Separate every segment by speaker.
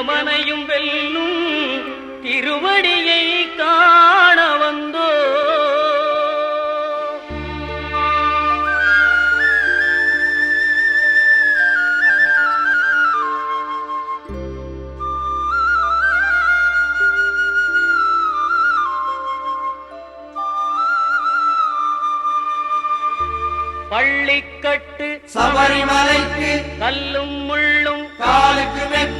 Speaker 1: எவனையும் வெல்லும் திருவடியை காண வந்தோ. பள்ளிக்கட்டு
Speaker 2: சபரிமலைக்கு
Speaker 1: கல்லும் முள்ளும்
Speaker 2: காலுக்கு மெத்த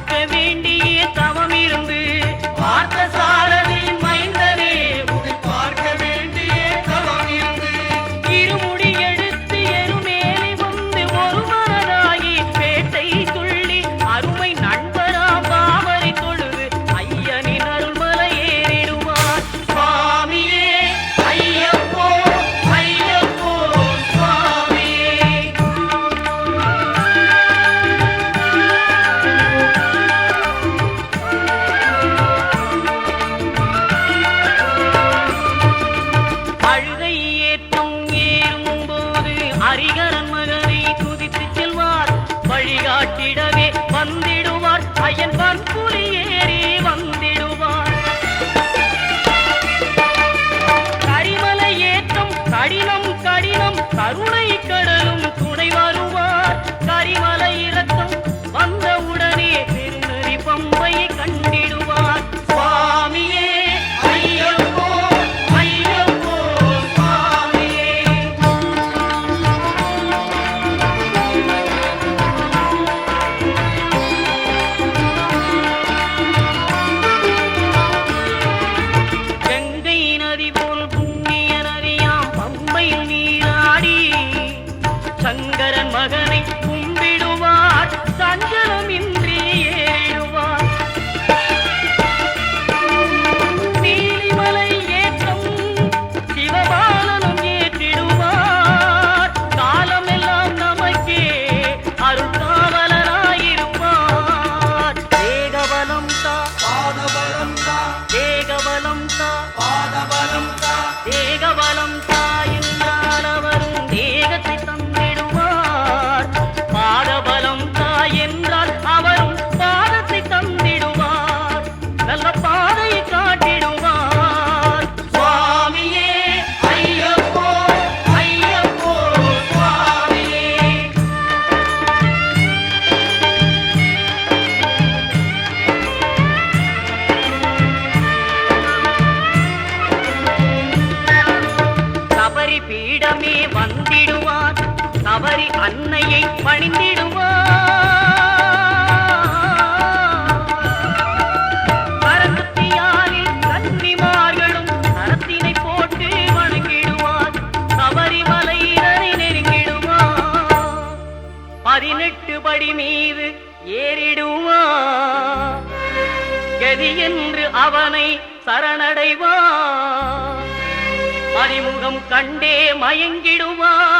Speaker 1: பார்க்க வேண்டிய தவறி அன்னையை பணிந்திடுவோ பதினெட்டு படி மீது ஏறிடுவா கதி என்று அவனை சரணடைவா அறிமுகம் கண்டே மயங்கிடுவான்.